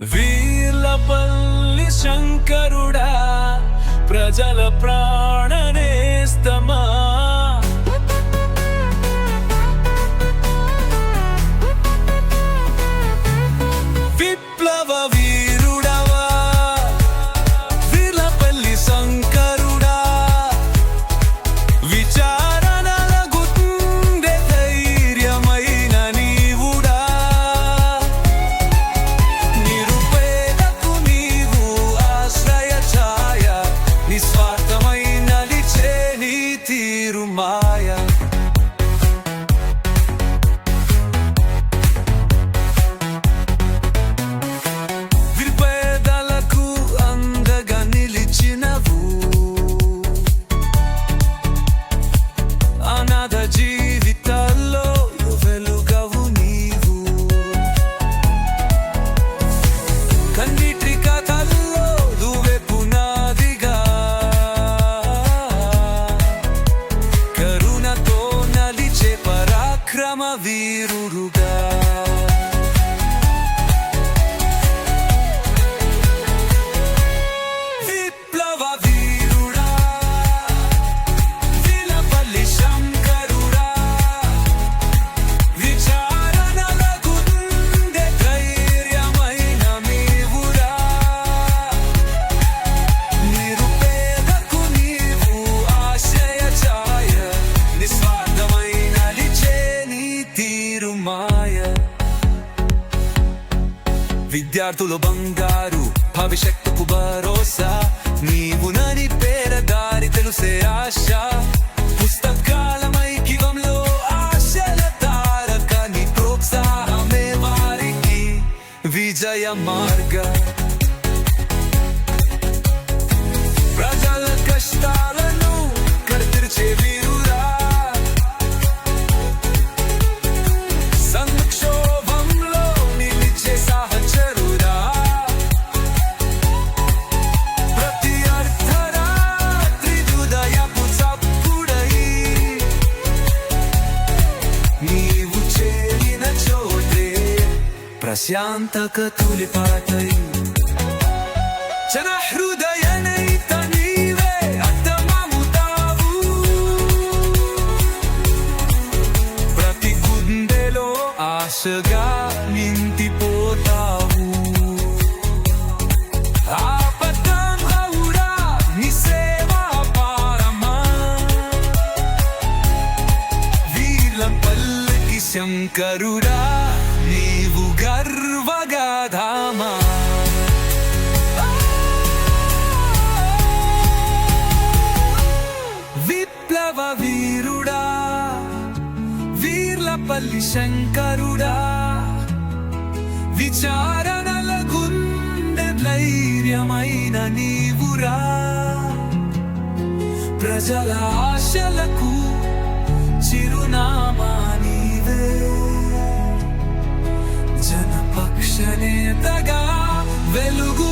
వీర్లపల్లి శంకరుడా ప్రజల ప్రాణనేస్తమా? విప్లవ వీరుడవా? వీర్లపల్లి శంకరుడా విచార mar. వీరుడుగా విద్యార్థులు బంగారు భవిష్యత్తుకు భరోసా. నీవు నని పేర దారి తెలుసే ఆశ. పుస్తకాల మైకివంలో ఆశల తారక నీ ప్రోత్సాహమే వారికి విజయ మార్గ. ప్రజల కష్టాలు ప్రశాంతక తులిపాటై జన హృదయనైత నీవే అర్థమవుతావు ప్రతి గుండెలో ఆశగా నిండిపోతావు ఆపదం హౌడా నీ సేవా పారమా వీర్లం పల్లకి శంకరుడా విప్లవ వీరుడా వీర్లపల్లి శంకరుడా విచారణల గుండె ధైర్యమైన నీవురా. ప్రజల ఆశలకు చిరునామా నీవే. జనపక్ష నేతగా వెలుగు